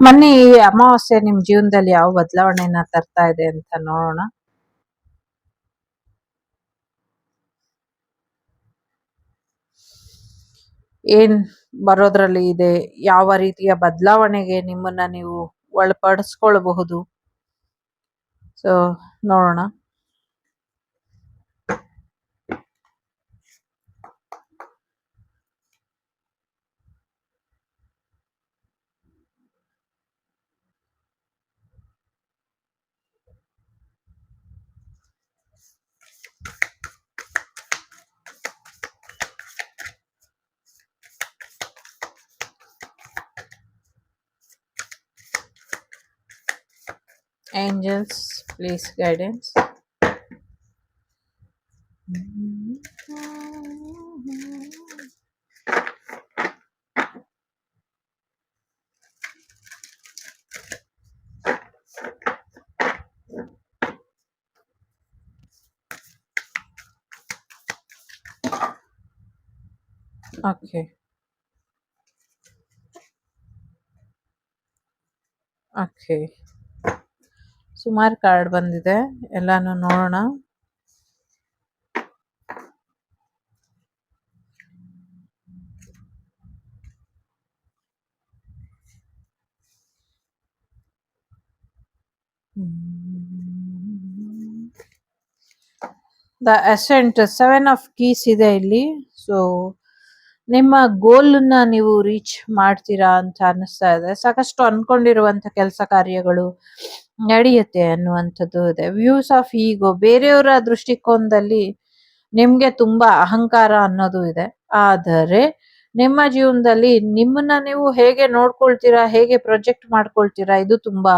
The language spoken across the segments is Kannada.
ಮೊನ್ನೆ, ಈ ಅಮಾವಾಸ್ಯೆ ನಿಮ್ ಜೀವನದಲ್ಲಿ ಯಾವ ಬದಲಾವಣೆನ ತರ್ತಾ ಇದೆ ಅಂತ ನೋಡೋಣ. ಏನ್ ಬರೋದ್ರಲ್ಲಿ ಇದೆ? ಯಾವ ರೀತಿಯ ಬದಲಾವಣೆಗೆ ನಿಮ್ಮನ್ನ ನೀವು ಒಳಪಡಿಸ್ಕೊಳ್ಬಹುದು? ಸೊ ನೋಡೋಣ. Angels please guidance. Okay. Okay ಸುಮಾರು ಕಾರ್ಡ್ ಬಂದಿದೆ. ಎಲ್ಲಾನು ನೋಡೋಣ. The ascent seven of keys ಇದೆ ಇಲ್ಲಿ. ಸೊ ನಿಮ್ಮ ಗೋಲ್ನ ನೀವು ರೀಚ್ ಮಾಡ್ತೀರಾ ಅಂತ ಅನಿಸ್ತಾ ಇದೆ. ಸಾಕಷ್ಟು ಅನ್ಕೊಂಡಿರುವಂತ ಕೆಲಸ ಕಾರ್ಯಗಳು ನಡೆಯುತ್ತೆ ಅನ್ನುವಂಥದ್ದು ಇದೆ. ವ್ಯೂಸ್ ಆಫ್ ಈಗೋ ಬೇರೆಯವರ ದೃಷ್ಟಿಕೋನದಲ್ಲಿ ನಿಮ್ಗೆ ತುಂಬಾ ಅಹಂಕಾರ ಅನ್ನೋದು ಇದೆ. ಆದರೆ ನಿಮ್ಮ ಜೀವನದಲ್ಲಿ ನಿಮ್ಮನ್ನ ನೀವು ಹೇಗೆ ನೋಡ್ಕೊಳ್ತೀರಾ, ಹೇಗೆ ಪ್ರೊಜೆಕ್ಟ್ ಮಾಡ್ಕೊಳ್ತೀರಾ, ಇದು ತುಂಬಾ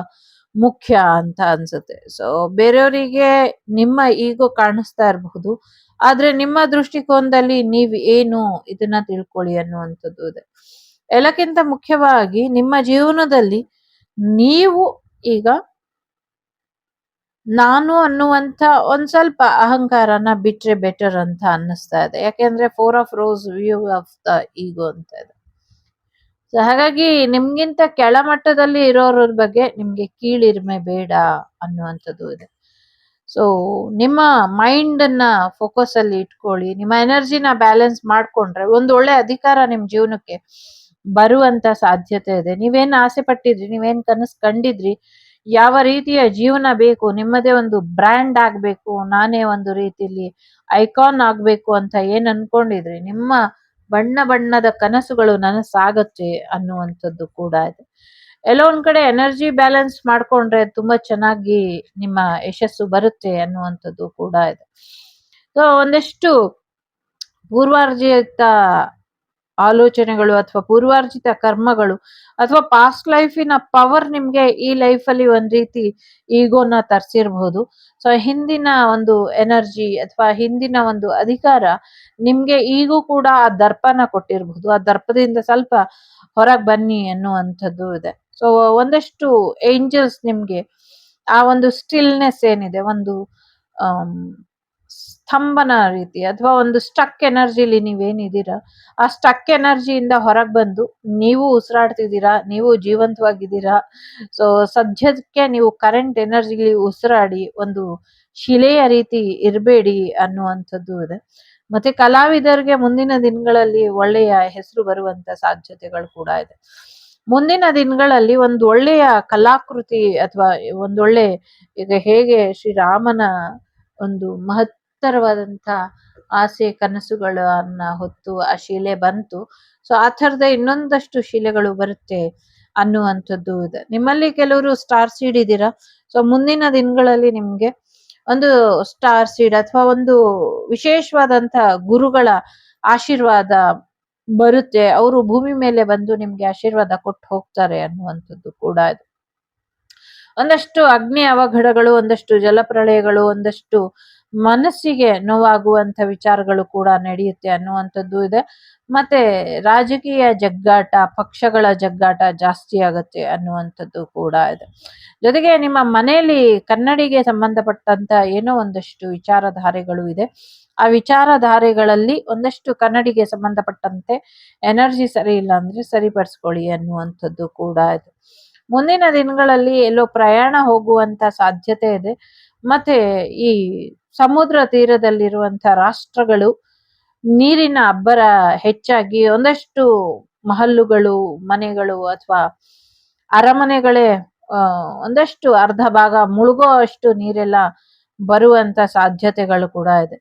ಮುಖ್ಯ ಅಂತ ಅನ್ಸುತ್ತೆ. ಸೊ ಬೇರೆಯವರಿಗೆ ನಿಮ್ಮ ಈಗೋ ಕಾಣಿಸ್ತಾ ಇರಬಹುದು. ಆದ್ರೆ ನಿಮ್ಮ ದೃಷ್ಟಿಕೋನದಲ್ಲಿ ನೀವ್ ಏನು ಇದನ್ನ ತಿಳ್ಕೊಳ್ಳಿ ಅನ್ನುವಂಥದ್ದು ಇದೆ. ಎಲ್ಲಕ್ಕಿಂತ ಮುಖ್ಯವಾಗಿ ನಿಮ್ಮ ಜೀವನದಲ್ಲಿ ನೀವು ಈಗ ನಾನು ಅನ್ನುವಂಥ ಒಂದ್ ಸ್ವಲ್ಪ ಅಹಂಕಾರನ ಬಿಟ್ರೆ ಬೆಟರ್ ಅಂತ ಅನ್ನಿಸ್ತಾ ಇದೆ. ಯಾಕೆಂದ್ರೆ four of rose view of the ego ಅಂತ ಇದೆ. ಸೊ ಹಾಗಾಗಿ ನಿಮ್ಗಿಂತ ಕೆಳಮಟ್ಟದಲ್ಲಿ ಇರೋರ ಬಗ್ಗೆ ನಿಮ್ಗೆ ಕೀಳಿರ್ಮೆ ಬೇಡ ಅನ್ನುವಂಥದ್ದು ಇದೆ. ಸೊ ನಿಮ್ಮ ಮೈಂಡ್ ಅನ್ನ ಫೋಕಸ್ ಅಲ್ಲಿ ಇಟ್ಕೊಳ್ಳಿ. ನಿಮ್ಮ ಎನರ್ಜಿನ ಬ್ಯಾಲೆನ್ಸ್ ಮಾಡ್ಕೊಂಡ್ರೆ ಒಂದು ಒಳ್ಳೆ ಅಧಿಕಾರ ನಿಮ್ಮ ಜೀವನಕ್ಕೆ ಬರುವಂತ ಸಾಧ್ಯತೆ ಇದೆ. ನೀವೇನ್ ಆಸೆ ಪಟ್ಟಿದ್ರಿ, ನೀವೇನ್ ಕನಸು ಕಂಡಿದ್ರಿ, ಯಾವ ರೀತಿಯ ಜೀವನ ಬೇಕು, ನಿಮ್ಮದೇ ಒಂದು ಬ್ರ್ಯಾಂಡ್ ಆಗ್ಬೇಕು, ನಾನೇ ಒಂದು ರೀತಿಯಲ್ಲಿ ಐಕಾನ್ ಆಗ್ಬೇಕು ಅಂತ ಏನ್ ಅನ್ಕೊಂಡಿದ್ರಿ? ನಿಮ್ಮ ಬಣ್ಣ ಬಣ್ಣದ ಕನಸುಗಳು ನನಸಾಗತ್ತೆ ಅನ್ನುವಂಥದ್ದು ಕೂಡ ಇದೆ. ಎಲ್ಲೋ ಒಂದ್ ಕಡೆ ಎನರ್ಜಿ ಬ್ಯಾಲೆನ್ಸ್ ಮಾಡ್ಕೊಂಡ್ರೆ ತುಂಬಾ ಚೆನ್ನಾಗಿ ನಿಮ್ಮ ಯಶಸ್ಸು ಬರುತ್ತೆ ಅನ್ನುವಂಥದ್ದು ಕೂಡ ಇದೆ. ಸೊ ಒಂದಷ್ಟು ಪೂರ್ವಾರ್ಜಿತ ಆಲೋಚನೆಗಳು ಅಥವಾ ಪೂರ್ವಾರ್ಜಿತ ಕರ್ಮಗಳು ಅಥವಾ ಪಾಸ್ಟ್ ಲೈಫಿನ ಪವರ್ ನಿಮ್ಗೆ ಈ ಲೈಫ್ ಅಲ್ಲಿ ಒಂದ್ ರೀತಿ ಈಗೋನ ತರ್ಸಿರ್ಬಹುದು ಸೊ ಹಿಂದಿನ ಒಂದು ಎನರ್ಜಿ ಅಥವಾ ಹಿಂದಿನ ಒಂದು ಅಧಿಕಾರ ನಿಮ್ಗೆ ಈಗೂ ಕೂಡ ಆ ದರ್ಪನ ಕೊಟ್ಟಿರಬಹುದು ಆ ದರ್ಪದಿಂದ ಸ್ವಲ್ಪ ಹೊರಗ್ ಬನ್ನಿ ಅನ್ನುವಂಥದ್ದು ಇದೆ. ಸೊ ಒಂದಷ್ಟು ಏಂಜಲ್ಸ್ ನಿಮ್ಗೆ ಆ ಒಂದು ಸ್ಟಿಲ್ನೆಸ್ ಏನಿದೆ ಒಂದು ಆಮ್, ಸ್ತಂಭನ ರೀತಿ ಅಥವಾ ಒಂದು ಸ್ಟಕ್ ಎನರ್ಜಿಲಿ ನೀವೇನಿದ್ದೀರಾ ಆ ಸ್ಟಕ್ ಎನರ್ಜಿಯಿಂದ ಹೊರಗೆ ಬಂದು ನೀವು ಉಸಿರಾಡ್ತಿದ್ದೀರಾ ನೀವು ಜೀವಂತವಾಗಿದ್ದೀರಾ ಸೊ ಸದ್ಯಕ್ಕೆ ನೀವು ಕರೆಂಟ್ ಎನರ್ಜಿಲಿ ಉಸಿರಾಡಿ ಒಂದು ಶಿಲೆಯ ರೀತಿ ಇರಬೇಡಿ ಅನ್ನುವಂಥದ್ದು ಇದೆ. ಮತ್ತೆ ಕಲಾವಿದರಿಗೆ ಮುಂದಿನ ದಿನಗಳಲ್ಲಿ ಒಳ್ಳೆಯ ಹೆಸರು ಬರುವಂತ ಸಾಧ್ಯತೆಗಳು ಕೂಡ ಇದೆ. ಮುಂದಿನ ದಿನಗಳಲ್ಲಿ ಒಂದು ಒಳ್ಳೆಯ ಕಲಾಕೃತಿ ಅಥವಾ ಒಂದೊಳ್ಳೆ ಈಗ ಹೇಗೆ ಶ್ರೀರಾಮನ ಒಂದು ಮಹತ್ತರವಾದಂತ ಆಸೆ ಕನಸುಗಳನ್ನ ಹೊತ್ತು ಆ ಶಿಲೆ ಬಂತು. ಸೊ ಆ ಥರದ ಇನ್ನೊಂದಷ್ಟು ಶಿಲೆಗಳು ಬರುತ್ತೆ ಅನ್ನುವಂಥದ್ದು ಇದೆ. ನಿಮ್ಮಲ್ಲಿ ಕೆಲವರು ಸ್ಟಾರ್ ಸೀಡ್ ಇದ್ದೀರಾ? ಸೊ ಮುಂದಿನ ದಿನಗಳಲ್ಲಿ ನಿಮಗೆ ಒಂದು ಸ್ಟಾರ್ ಸೀಡ್ ಅಥವಾ ಒಂದು ವಿಶೇಷವಾದಂತ ಗುರುಗಳ ಆಶೀರ್ವಾದ ಬರುತ್ತೆ. ಅವರು ಭೂಮಿ ಮೇಲೆ ಬಂದು ನಿಮ್ಗೆ ಆಶೀರ್ವಾದ ಕೊಟ್ಟು ಹೋಗ್ತಾರೆ ಅನ್ನುವಂಥದ್ದು ಕೂಡ ಇದೆ ಒಂದಷ್ಟು ಅಗ್ನಿ ಅವಘಡಗಳು, ಒಂದಷ್ಟು ಜಲಪ್ರಳಯಗಳು, ಒಂದಷ್ಟು ಮನಸ್ಸಿಗೆ ನೋವಾಗುವಂತ ವಿಚಾರಗಳು ಕೂಡ ನಡೆಯುತ್ತೆ ಅನ್ನುವಂಥದ್ದು ಇದೆ. ಮತ್ತೆ ರಾಜಕೀಯ ಜಗ್ಗಾಟ, ಪಕ್ಷಗಳ ಜಗ್ಗಾಟ ಜಾಸ್ತಿ ಆಗುತ್ತೆ ಅನ್ನುವಂಥದ್ದು ಕೂಡ ಇದೆ. ಜೊತೆಗೆ ನಿಮ್ಮ ಮನೆಯಲ್ಲಿ ಕನ್ನಡಿಗೆ ಸಂಬಂಧಪಟ್ಟಂತ ಏನೋ ಒಂದಷ್ಟು ವಿಚಾರಧಾರೆಗಳು ಇದೆ. ಆ ವಿಚಾರಧಾರೆಗಳಲ್ಲಿ ಒಂದಷ್ಟು ಕನ್ನಡಿಗೆ ಸಂಬಂಧಪಟ್ಟಂತೆ ಎನರ್ಜಿ ಸರಿ ಇಲ್ಲ ಅಂದ್ರೆ ಸರಿಪಡಿಸ್ಕೊಳ್ಳಿ ಅನ್ನುವಂಥದ್ದು ಕೂಡ ಇದೆ. ಮುಂದಿನ ದಿನಗಳಲ್ಲಿ ಎಲ್ಲೋ ಪ್ರಯಾಣ ಹೋಗುವಂತ ಸಾಧ್ಯತೆ ಇದೆ. ಮತ್ತೆ ಈ ಸಮುದ್ರ ತೀರದಲ್ಲಿರುವಂತ ರಾಷ್ಟ್ರಗಳು ನೀರಿನ ಅಬ್ಬರ ಹೆಚ್ಚಾಗಿ ಒಂದಷ್ಟು ಮಹಲ್ಲುಗಳು, ಮನೆಗಳು ಅಥವಾ ಅರಮನೆಗಳೇ ಒಂದಷ್ಟು ಅರ್ಧ ಭಾಗ ಮುಳುಗೋ ಅಷ್ಟು ನೀರೆಲ್ಲ ಬರುವಂತ ಸಾಧ್ಯತೆಗಳು ಕೂಡ ಇದೆ.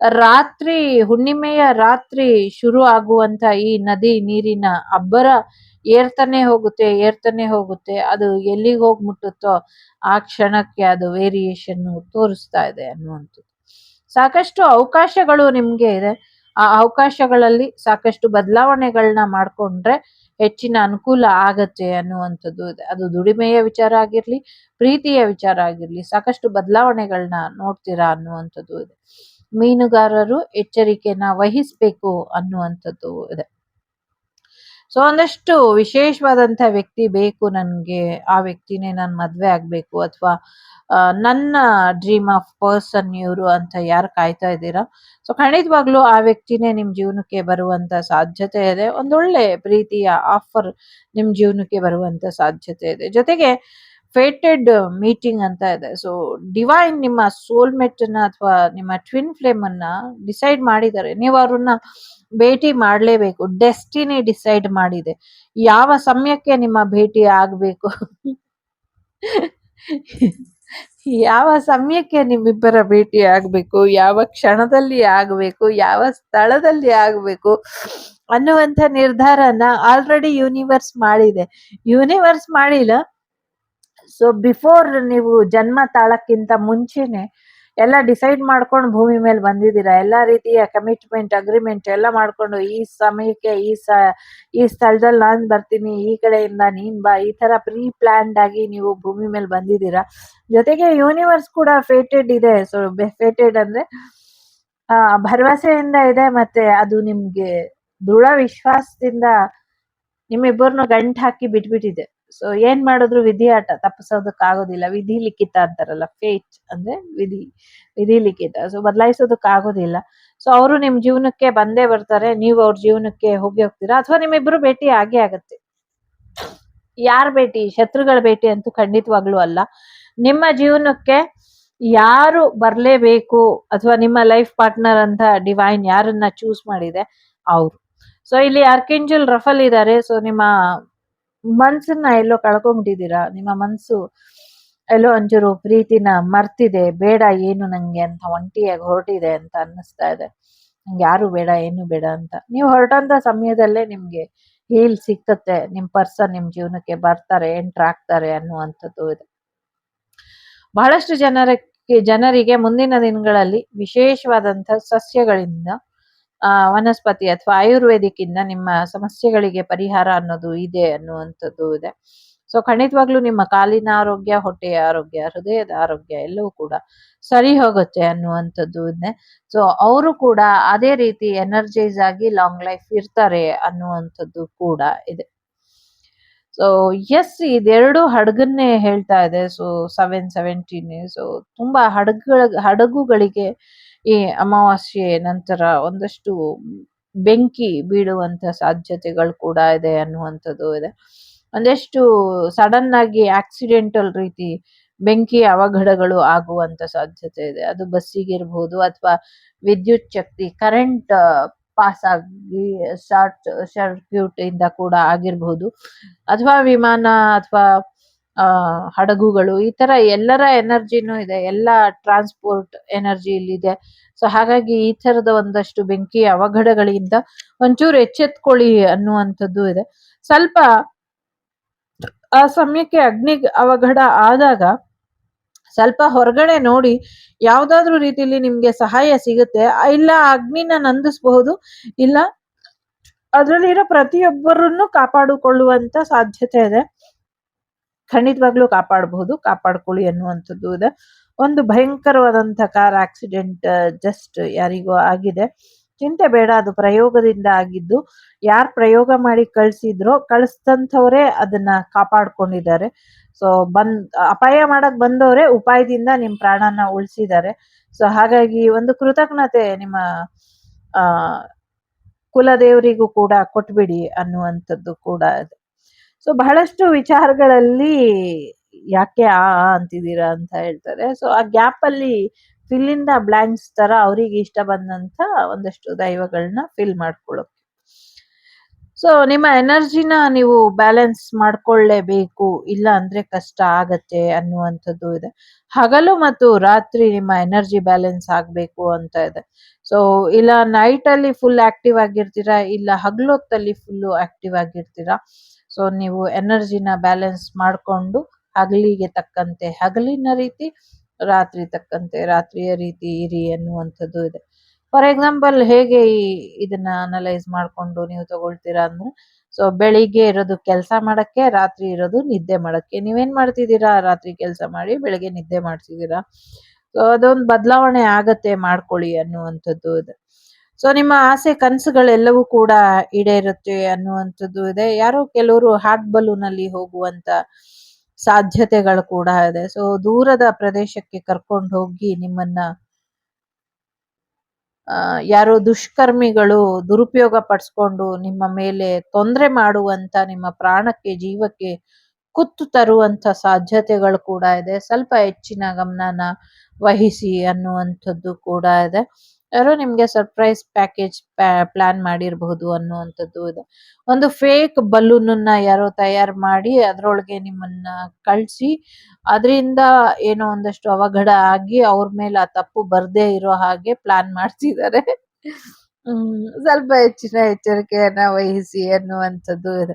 ರಾತ್ರಿ, ಹುಣ್ಣಿಮೆಯ ರಾತ್ರಿ ಶುರು ಆಗುವಂತ ಈ ನದಿ ನೀರಿನ ಅಬ್ಬರ ಏರ್ತಾನೆ ಹೋಗುತ್ತೆ ಏರ್ತಾನೆ ಹೋಗುತ್ತೆ. ಅದು ಎಲ್ಲಿಗೆ ಹೋಗಿ ಮುಟ್ಟುತ್ತೋ ಆ ಕ್ಷಣಕ್ಕೆ ಅದು ವೇರಿಯೇಷನ್ ತೋರಿಸ್ತಾ ಇದೆ ಅನ್ನುವಂಥದ್ದು. ಸಾಕಷ್ಟು ಅವಕಾಶಗಳು ನಿಮ್ಗೆ ಇದೆ. ಆ ಅವಕಾಶಗಳಲ್ಲಿ ಸಾಕಷ್ಟು ಬದಲಾವಣೆಗಳನ್ನ ಮಾಡ್ಕೊಂಡ್ರೆ ಹೆಚ್ಚಿನ ಅನುಕೂಲ ಆಗತ್ತೆ ಅನ್ನುವಂಥದ್ದು ಇದೆ. ಅದು ದುಡಿಮೆಯ ವಿಚಾರ ಆಗಿರ್ಲಿ, ಪ್ರೀತಿಯ ವಿಚಾರ ಆಗಿರ್ಲಿ, ಸಾಕಷ್ಟು ಬದಲಾವಣೆಗಳನ್ನ ನೋಡ್ತೀರಾ ಅನ್ನುವಂಥದ್ದು ಇದೆ. ಮೀನುಗಾರರು ಎಚ್ಚರಿಕೆನ ವಹಿಸಬೇಕು ಅನ್ನುವಂಥದ್ದು ಇದೆ. ಸೊ ಒಂದಷ್ಟು ವಿಶೇಷವಾದಂತ ವ್ಯಕ್ತಿ ಬೇಕು ನನ್ಗೆ, ಆ ವ್ಯಕ್ತಿನೇ ನಾನು ಮದ್ವೆ ಆಗ್ಬೇಕು ಅಥವಾ ನನ್ನ ಡ್ರೀಮ್ ಆಫ್ ಪರ್ಸನ್ ಇವರು ಅಂತ ಯಾರು ಕಾಯ್ತಾ ಇದ್ದೀರಾ? ಸೊ ಖಂಡಿತವಾಗ್ಲೂ ಆ ವ್ಯಕ್ತಿನೇ ನಿಮ್ ಜೀವನಕ್ಕೆ ಬರುವಂತ ಸಾಧ್ಯತೆ ಇದೆ. ಒಂದೊಳ್ಳೆ ಪ್ರೀತಿಯ ಆಫರ್ ನಿಮ್ ಜೀವನಕ್ಕೆ ಬರುವಂತ ಸಾಧ್ಯತೆ ಇದೆ. ಜೊತೆಗೆ ಫೇಟೆಡ್ ಮೀಟಿಂಗ್ ಅಂತ ಇದೆ. ಸೊ ಡಿವೈನ್ ನಿಮ್ಮ ಸೋಲ್ಮೇಟ್ ಅನ್ನ ಅಥವಾ ನಿಮ್ಮ ಟ್ವಿನ್ ಫ್ಲೇಮ್ ಅನ್ನ ಡಿಸೈಡ್ ಮಾಡಿದ್ದಾರೆ. ನೀವು ಅವ್ರನ್ನ ಭೇಟಿ ಮಾಡಲೇಬೇಕು. ಡೆಸ್ಟಿನಿ ಡಿಸೈಡ್ ಮಾಡಿದೆ. ಯಾವ ಸಮಯಕ್ಕೆ ನಿಮ್ಮ ಭೇಟಿ ಆಗ್ಬೇಕು? ಯಾವ ಸಮಯಕ್ಕೆ ನಿಮ್ಮಿಬ್ಬರ ಭೇಟಿ ಆಗ್ಬೇಕು? ಯಾವ ಕ್ಷಣದಲ್ಲಿ ಆಗ್ಬೇಕು? ಯಾವ ಸ್ಥಳದಲ್ಲಿ ಆಗ್ಬೇಕು? ಅನ್ನುವಂಥ ನಿರ್ಧಾರನ ಆಲ್ರೆಡಿ ಯೂನಿವರ್ಸ್ ಮಾಡಿದೆ. ಯೂನಿವರ್ಸ್ ಮಾಡಿಲ್ಲ ಸೊ ಬಿಫೋರ್ ನೀವು ಜನ್ಮ ತಾಳಕ್ಕಿಂತ ಮುಂಚೆನೆ ಎಲ್ಲ ಡಿಸೈಡ್ ಮಾಡ್ಕೊಂಡು ಭೂಮಿ ಮೇಲೆ ಬಂದಿದ್ದೀರಾ? ಎಲ್ಲ ರೀತಿಯ ಕಮಿಟ್ಮೆಂಟ್ ಅಗ್ರಿಮೆಂಟ್ ಎಲ್ಲ ಮಾಡ್ಕೊಂಡು ಈ ಸಮಯಕ್ಕೆ ಈ ಸ, ಈ ಸ್ಥಳದಲ್ಲಿ ನಾನ್ ಬರ್ತೀನಿ, ಈ ಕಡೆಯಿಂದ ನೀನ್ ಬಾ, ಈ ತರ ಪ್ರೀ ಪ್ಲಾನ್ಡ್ ಆಗಿ ನೀವು ಭೂಮಿ ಮೇಲೆ ಬಂದಿದ್ದೀರಾ? ಜೊತೆಗೆ ಯೂನಿವರ್ಸ್ ಕೂಡ ಫೇಟೆಡ್ ಇದೆ. ಸೊ ಫೇಟೆಡ್ ಅಂದ್ರೆ, ಆ, ಭರವಸೆಯಿಂದ ಇದೆ ಮತ್ತೆ ಅದು ನಿಮ್ಗೆ ದೃಢ ವಿಶ್ವಾಸದಿಂದ ನಿಮ್ಮಿಬ್ಬರನ್ನು ಗಂಟು ಹಾಕಿ ಬಿಟ್ಬಿಟ್ಟಿದೆ. ಸೊ ಏನ್ ಮಾಡಿದ್ರು? ವಿಧಿ ಆಟ. ತಪ್ಪಿಸೋದಕ್ ಆಗೋದಿಲ್ಲ ವಿಧಿ ಲಿಖಿತ ಅಂತಾರಲ್ಲ ಫೇಟ್ ಅಂದ್ರೆ ವಿಧಿ ವಿಧಿ ಲಿಖಿತ. ಸೊ ಬದಲಾಯಿಸೋದಕ್ ಆಗೋದಿಲ್ಲ ಸೊ ಅವರು ನಿಮ್ ಜೀವನಕ್ಕೆ ಬಂದೇ ಬರ್ತಾರೆ. ನೀವು ಅವ್ರ ಜೀವನಕ್ಕೆ ಹೋಗಿ ಹೋಗ್ತೀರಾ? ಅಥವಾ ನಿಮ್ಮಿಬ್ರು ಭೇಟಿ ಆಗೇ ಆಗತ್ತೆ. ಯಾರ್ ಭೇಟಿ? ಶತ್ರುಗಳ ಭೇಟಿ ಅಂತೂ ಖಂಡಿತವಾಗ್ಲೂ ಅಲ್ಲ. ನಿಮ್ಮ ಜೀವನಕ್ಕೆ ಯಾರು ಬರ್ಲೇಬೇಕು? ಅಥವಾ ನಿಮ್ಮ ಲೈಫ್ ಪಾರ್ಟ್ನರ್ ಅಂತ ಡಿವೈನ್ ಯಾರನ್ನ ಚೂಸ್ ಮಾಡಿದೆ? ಅವರು. ಸೊ ಇಲ್ಲಿ ಆರ್ಕೆಂಜಲ್ ರಫಲ್ ಇದ್ದಾರೆ ಸೊ ನಿಮ್ಮ ಮನ್ಸನ್ನ ಎಲ್ಲೋ ಕಳ್ಕೊಂಡ್ಬಿಟ್ಟಿದ್ದೀರಾ ನಿಮ್ಮ ಮನ್ಸು ಎಲ್ಲೋ ಒಂಚೂರು ಪ್ರೀತಿನ ಮರ್ತಿದೆ, ಬೇಡ ಏನು ನಂಗೆ ಅಂತ ಒಂಟಿಯಾಗಿ ಹೊರಟಿದೆ ಅಂತ ಅನ್ನಿಸ್ತಾ ಇದೆ. ನಂಗೆ ಯಾರು ಬೇಡ, ಏನು ಬೇಡ ಅಂತ. ನೀವು ಹೊರಟಂತ ಸಮಯದಲ್ಲೇ ನಿಮ್ಗೆ ಹೀಲ್ ಸಿಕ್ತತ್ತೆ. ನಿಮ್ ಪರ್ಸನ್ ನಿಮ್ ಜೀವನಕ್ಕೆ ಬರ್ತಾರೆ, ಎಂಟ್ರ್ ಆಗ್ತಾರೆ ಅನ್ನುವಂಥದ್ದು ಇದೆ. ಬಹಳಷ್ಟು ಜನರ ಜನರಿಗೆ ಮುಂದಿನ ದಿನಗಳಲ್ಲಿ ವಿಶೇಷವಾದಂತ ಸಸ್ಯಗಳಿಂದ ವನಸ್ಪತಿ ಅಥವಾ ಆಯುರ್ವೇದಿಕ್ ಇಂದ ನಿಮ್ಮ ಸಮಸ್ಯೆಗಳಿಗೆ ಪರಿಹಾರ ಅನ್ನೋದು ಇದೆ ಅನ್ನುವಂಥದ್ದು ಇದೆ. ಸೊ ಖಂಡಿತವಾಗ್ಲೂ ನಿಮ್ಮ ಕಾಲಿನ ಆರೋಗ್ಯ, ಹೊಟ್ಟೆಯ ಆರೋಗ್ಯ, ಹೃದಯದ ಆರೋಗ್ಯ ಎಲ್ಲವೂ ಕೂಡ ಸರಿ ಹೋಗುತ್ತೆ ಅನ್ನುವಂಥದ್ದು ಇದೆ. ಸೊ ಅವರು ಕೂಡ ಅದೇ ರೀತಿ ಎನರ್ಜೈಸ್ ಆಗಿ ಲಾಂಗ್ ಲೈಫ್ ಇರ್ತಾರೆ ಅನ್ನುವಂಥದ್ದು ಕೂಡ ಇದೆ. ಸೊ ಎಸ್ ಇದೆರಡು ಹಡಗನ್ನೇ ಹೇಳ್ತಾ ಇದೆ. ಸೊ ಸೆವೆನ್ ಸೆವೆಂಟೀನ್ ಸೊ ತುಂಬಾ ಹಡಗುಗಳ, ಹಡಗುಗಳಿಗೆ ಈ ಅಮಾವಾಸ್ಯೆ ನಂತರ ಒಂದಷ್ಟು ಬೆಂಕಿ ಬೀಳುವಂತ ಸಾಧ್ಯತೆಗಳು ಕೂಡ ಇದೆ ಅನ್ನುವಂಥದ್ದು ಇದೆ. ಒಂದಷ್ಟು ಸಡನ್ ಆಗಿ ಆಕ್ಸಿಡೆಂಟಲ್ ರೀತಿ ಬೆಂಕಿ ಅವಘಡಗಳು ಆಗುವಂತ ಸಾಧ್ಯತೆ ಇದೆ. ಅದು ಬಸ್ಸಿಗಿರ್ಬಹುದು ಅಥವಾ ವಿದ್ಯುತ್ ಶಕ್ತಿ ಕರೆಂಟ್ ಪಾಸ್ ಆಗಿ ಶಾರ್ಟ್ ಸರ್ಕ್ಯೂಟ್ ಇಂದ ಕೂಡ ಆಗಿರ್ಬಹುದು ಅಥವಾ ವಿಮಾನ ಅಥವಾ ಆ, ಹಡಗುಗಳು, ಈ ತರ ಎಲ್ಲರ ಎನರ್ಜಿನೂ ಇದೆ. ಎಲ್ಲ ಟ್ರಾನ್ಸ್ಪೋರ್ಟ್ ಎನರ್ಜಿ ಇಲ್ಲಿದೆ. ಸೊ ಹಾಗಾಗಿ ಈ ತರದ ಒಂದಷ್ಟು ಬೆಂಕಿ ಅವಘಡಗಳಿಂದ ಒಂಚೂರು ಎಚ್ಚೆತ್ಕೊಳ್ಳಿ ಅನ್ನುವಂಥದ್ದು ಇದೆ. ಸ್ವಲ್ಪ ಆ ಸಮಯಕ್ಕೆ ಅಗ್ನಿ ಅವಘಡ ಆದಾಗ ಸ್ವಲ್ಪ ಹೊರಗಡೆ ನೋಡಿ ಯಾವ್ದಾದ್ರು ರೀತಿಯಲ್ಲಿ ನಿಮ್ಗೆ ಸಹಾಯ ಸಿಗುತ್ತೆ. ಇಲ್ಲ, ಅಗ್ನಿನ ನಂದಿಸಬಹುದು. ಇಲ್ಲ, ಅದ್ರಲ್ಲಿರೋ ಪ್ರತಿಯೊಬ್ಬರನ್ನು ಕಾಪಾಡಿಕೊಳ್ಳುವಂತ ಸಾಧ್ಯತೆ ಇದೆ. ಖಂಡಿತವಾಗ್ಲೂ ಕಾಪಾಡಬಹುದು ಕಾಪಾಡ್ಕೊಳ್ಳಿ ಅನ್ನುವಂಥದ್ದು ಇದೆ. ಒಂದು ಭಯಂಕರವಾದಂಥ ಕಾರ್ ಆಕ್ಸಿಡೆಂಟ್ ಜಸ್ಟ್ ಯಾರಿಗೋ ಆಗಿದೆ. ಚಿಂತೆ ಬೇಡ, ಅದು ಪ್ರಯೋಗದಿಂದ ಆಗಿದ್ದು, ಯಾರ್ ಪ್ರಯೋಗ ಮಾಡಿ ಕಳ್ಸಿದ್ರೋ, ಕಳಿಸ್ದಂಥವ್ರೇ ಅದನ್ನ ಕಾಪಾಡ್ಕೊಂಡಿದ್ದಾರೆ. ಸೊ ಬಂದ್, ಅಪಾಯ ಮಾಡಕ್ ಬಂದವರೇ ಉಪಾಯದಿಂದ ನಿಮ್ ಪ್ರಾಣನ ಉಳಿಸಿದ್ದಾರೆ. ಸೊ ಹಾಗಾಗಿ ಒಂದು ಕೃತಜ್ಞತೆ ನಿಮ್ಮ ಕುಲದೇವರಿಗೂ ಕೂಡ ಕೊಟ್ಬಿಡಿ ಅನ್ನುವಂಥದ್ದು ಕೂಡ ಇದೆ. ಸೊ ಬಹಳಷ್ಟು ವಿಚಾರಗಳಲ್ಲಿ ಯಾಕೆ ಆ ಅಂತಿದ್ದೀರಾ ಅಂತ ಹೇಳ್ತಾರೆ. ಸೊ ಆ ಗ್ಯಾಪ್ ಅಲ್ಲಿ ಫಿಲ್ ಇನ್ ದ ಬ್ಲಾಂಕ್ಸ್ ತರ ಅವರಿಗೆ ಇಷ್ಟ ಬಂದಂತ ಒಂದಷ್ಟು ದೈವಗಳನ್ನ ಫಿಲ್ ಮಾಡ್ಕೊಳ್ಳೋಕೆ ಸೊ ನಿಮ್ಮ ಎನರ್ಜಿನ ನೀವು ಬ್ಯಾಲೆನ್ಸ್ ಮಾಡ್ಕೊಳ್ಳೇಬೇಕು, ಇಲ್ಲ ಅಂದ್ರೆ ಕಷ್ಟ ಆಗತ್ತೆ ಅನ್ನುವಂಥದ್ದು ಇದೆ. ಹಗಲು ಮತ್ತು ರಾತ್ರಿ ನಿಮ್ಮ ಎನರ್ಜಿ ಬ್ಯಾಲೆನ್ಸ್ ಆಗ್ಬೇಕು ಅಂತ ಇದೆ. ಸೊ ಇಲ್ಲ ನೈಟ್ ಅಲ್ಲಿ ಫುಲ್ ಆಕ್ಟಿವ್ ಆಗಿರ್ತೀರಾ, ಇಲ್ಲ ಹಗಲೊತ್ತಲ್ಲಿ ಫುಲ್ ಆಕ್ಟಿವ್ ಆಗಿರ್ತೀರಾ ಸೊ ನೀವು ಎನರ್ಜಿನ ಬ್ಯಾಲೆನ್ಸ್ ಮಾಡ್ಕೊಂಡು ಹಗಲಿಗೆ ತಕ್ಕಂತೆ, ಹಗಲಿನ ರೀತಿ ರಾತ್ರಿ ತಕ್ಕಂತೆ, ರಾತ್ರಿಯ ರೀತಿ ಇರಿ ಅನ್ನುವಂಥದ್ದು ಇದೆ. ಫಾರ್ ಎಕ್ಸಾಂಪಲ್ ಹೇಗೆ ಈ ಇದನ್ನ ಅನಲೈಸ್ ಮಾಡ್ಕೊಂಡು ನೀವು ತಗೊಳ್ತೀರಾ ಅಂದ್ರೆ ಸೊ ಬೆಳಿಗ್ಗೆ ಇರೋದು ಕೆಲಸ ಮಾಡಕ್ಕೆ, ರಾತ್ರಿ ಇರೋದು ನಿದ್ದೆ ಮಾಡಕ್ಕೆ. ನೀವೇನ್ ಮಾಡ್ತಿದ್ದೀರಾ? ರಾತ್ರಿ ಕೆಲಸ ಮಾಡಿ ಬೆಳಿಗ್ಗೆ ನಿದ್ದೆ ಮಾಡ್ತಿದ್ದೀರಾ? ಸೊ ಅದೊಂದು ಬದಲಾವಣೆ ಆಗತ್ತೆ ಮಾಡ್ಕೊಳ್ಳಿ ಅನ್ನುವಂಥದ್ದು ಇದೆ. ಸೊ ನಿಮ್ಮ ಆಸೆ ಕನಸುಗಳೆಲ್ಲವೂ ಕೂಡ ಈಡೇರುತ್ತೆ ಅನ್ನುವಂಥದ್ದು ಇದೆ. ಯಾರೋ ಕೆಲವರು ಹಾಟ್ ಬಲೂನ್ ಅಲ್ಲಿ ಹೋಗುವಂತ ಸಾಧ್ಯತೆಗಳು ಕೂಡ ಇದೆ. ಸೊ ದೂರದ ಪ್ರದೇಶಕ್ಕೆ ಕರ್ಕೊಂಡು ಹೋಗಿ ನಿಮ್ಮನ್ನ ಯಾರೋ ದುಷ್ಕರ್ಮಿಗಳು ದುರುಪಯೋಗ ಪಡಿಸ್ಕೊಂಡು ನಿಮ್ಮ ಮೇಲೆ ತೊಂದರೆ ಮಾಡುವಂತ, ನಿಮ್ಮ ಪ್ರಾಣಕ್ಕೆ, ಜೀವಕ್ಕೆ ಕುತ್ತು ತರುವಂತ ಸಾಧ್ಯತೆಗಳು ಕೂಡ ಇದೆ. ಸ್ವಲ್ಪ ಹೆಚ್ಚಿನ ಗಮನನ ವಹಿಸಿ ಅನ್ನುವಂಥದ್ದು ಕೂಡ ಇದೆ. ಯಾರೋ ನಿಮ್ಗೆ ಸರ್ಪ್ರೈಸ್ ಪ್ಯಾಕೇಜ್ ಪ್ಲಾನ್ ಮಾಡಿರಬಹುದು ಅನ್ನುವಂಥದ್ದು ಇದೆ. ಒಂದು ಫೇಕ್ ಬಲೂನ್ ಅನ್ನ ಯಾರೋ ತಯಾರು ಮಾಡಿ ಅದ್ರೊಳಗೆ ನಿಮ್ಮನ್ನ ಕಳ್ಸಿ, ಅದರಿಂದ ಏನೋ ಒಂದಷ್ಟು ಅವಘಡ ಆಗಿ ಅವ್ರ ಮೇಲೆ ಆ ತಪ್ಪು ಬರ್ದೇ ಇರೋ ಹಾಗೆ ಪ್ಲಾನ್ ಮಾಡ್ತಿದ್ದಾರೆ. ಸ್ವಲ್ಪ ಹೆಚ್ಚಿನ ಎಚ್ಚರಿಕೆಯನ್ನ ವಹಿಸಿ ಅನ್ನುವಂಥದ್ದು ಇದೆ.